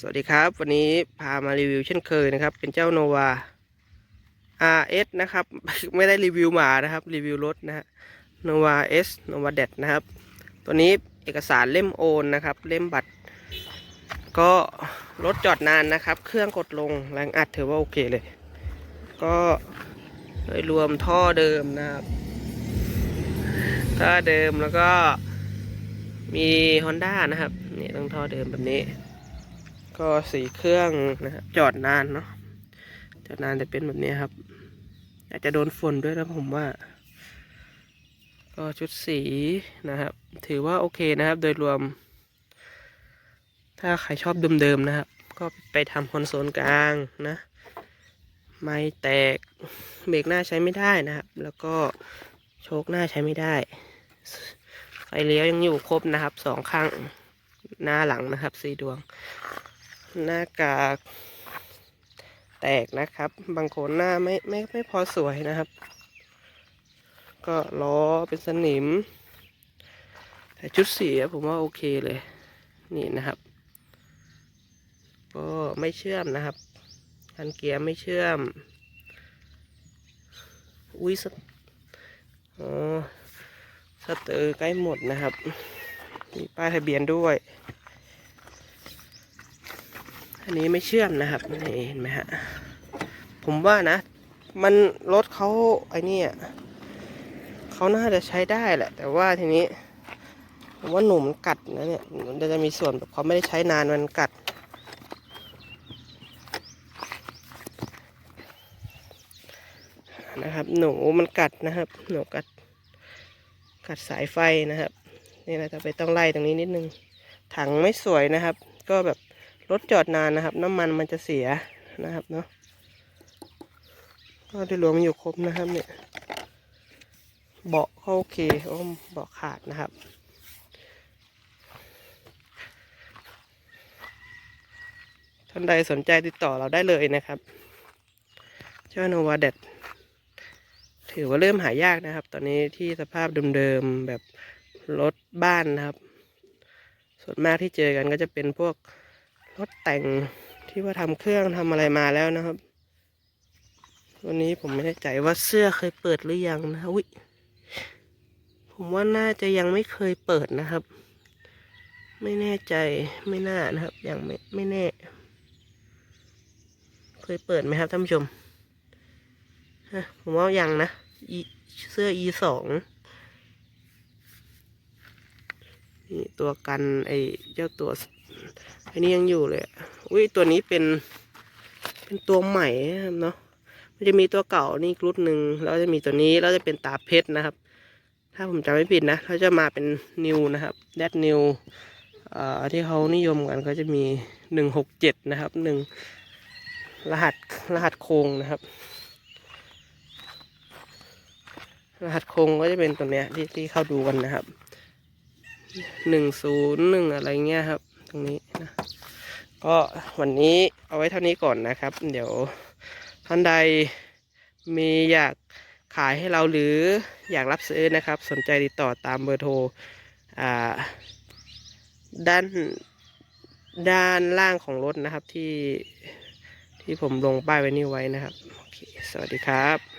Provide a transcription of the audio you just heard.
สวัสดีครับ วันนี้พามารีวิวเช่นเคยนะครับ เป็นเจ้า Nova RS นะครับ ไม่ได้รีวิวหมานะครับ รีวิวรถนะฮะ Nova S Nova d e นะครับ ตัวนี้เอกสารเล่มโอนนะครับ เล่มบัตร ก็รถจอดนานนะครับ เครื่องกดลงแรงอัดถือว่าโอเคเลย ก็โดยรวมท่อเดิมนะครับท่อเดิมแล้วก็มี Honda นะครับนี่ต้องท่อเดิมแบบนี้ ก็สีเครื่องนะครับจอดนานเนาะจอดนานแต่เป็นแบบนี้ครับ อาจจะโดนฝนด้วยนะผมว่า ก็ชุดสีนะครับ ถือว่าโอเคนะครับ โดยรวม ถ้าใครชอบเดิมๆนะครับ ก็ไปทำคอนโซลกลางนะ ไม่แตกเบรกหน้าใช้ไม่ได้นะครับ แล้วก็โชคหน้าใช้ไม่ได้ไฟเลี้ยวยังอยู่ครบนะครับสองข้างหน้าหลังนะครับสี่ดวง หน้ากากแตกนะครับ บางคนหน้าไม่ไม่ไม่พอสวยนะครับ ก็ล้อเป็นสนิม แต่ชุดสีอผมว่าโอเคเลย นี่นะครับ ก็ไม่เชื่อมนะครับคันเกียร์ไม่เชื่อม อุ้ยสอ๋อสเตอร์ใกล้หมดนะครับ มีป้ายทะเบียนด้วย อันนี้ไม่เชื่อมนะครับนี่เห็นไหมฮะ ผมว่านะ มันรถเขาไอ้นี่เขาน่าจะใช้ได้แหละ แต่ว่าทีนี้ผมว่าหนุ่มนกัดนะเนี่ยมันจะมีส่วนแบบเขาไม่ได้ใช้นานมันกัด นะครับ หนูมันกัดนะครับ หนูกัด กัดสายไฟนะครับนี่นะจะไปต้องไล่ตรงนี้นิดนึงถังไม่สวยนะครับ ก็แบบ รถจอดนานนะครับ น้ำมันมันจะเสียนะครับเนาะก็ได้รวมอยู่ครบนะครับเนี่ย เบาะก็โอเคโอ้เบาะขาดนะครับท่านใดสนใจติดต่อเราได้เลยนะครับเจ้าโนวาเดถือว่าเริ่มหายากนะครับ ตอนนี้ที่สภาพเดิมๆแบบรถบ้านนะครับ ส่วนมากที่เจอกันก็จะเป็นพวก รถแต่งที่ว่าทำเครื่องทำอะไรมาแล้วนะครับ วันนี้ผมไม่แน่ใจว่าเสื้อเคยเปิดหรือยังนะอุ้ยผมว่าน่าจะยังไม่เคยเปิดนะครับ ไม่แน่ใจไม่น่านะครับ ยังไม่ไม่แน่ เคยเปิดไหมครับท่านผู้ชมฮะผมว่ายังนะเสื้อ E สองนี่ตัวกันไอเจ้าตัว อันี่ยังอยู่เลยอุ้ยตัวนี้เป็น เป็นตัวใหม่นะครับเนาะมันจะมีตัวเก่านี่กรุ่นหนึ่งแล้วจะมีตัวนี้แล้วจะเป็นตาเพชรนะครับ ถ้าผมจำไม่ผิดนะเขาจะมาเป็นนิวนะครับแดดนิวอ่าที่เขานิยมกันก็จะมีหนึ่งหกเจ็ดนะครับหนึ่งรหัสรหัสโครงนะครับ รหัสโครงก็จะเป็นตัวเนี้ยที่ที่เข้าดูกันนะครับหนึ่งศูนย์หนึ่งอะไรเงี้ยครับ ตรงนี้นะก็วันนี้เอาไว้เท่านี้ก่อนนะครับ เดี๋ยวท่านใดมีอยากขายให้เราหรืออยากรับซื้อนะครับ สนใจติดต่อตามเบอร์โทรด้านด้านล่างของรถนะครับที่ที่ผมลงป้ายไว้นี่ไว้นะครับ โอเค สวัสดีครับ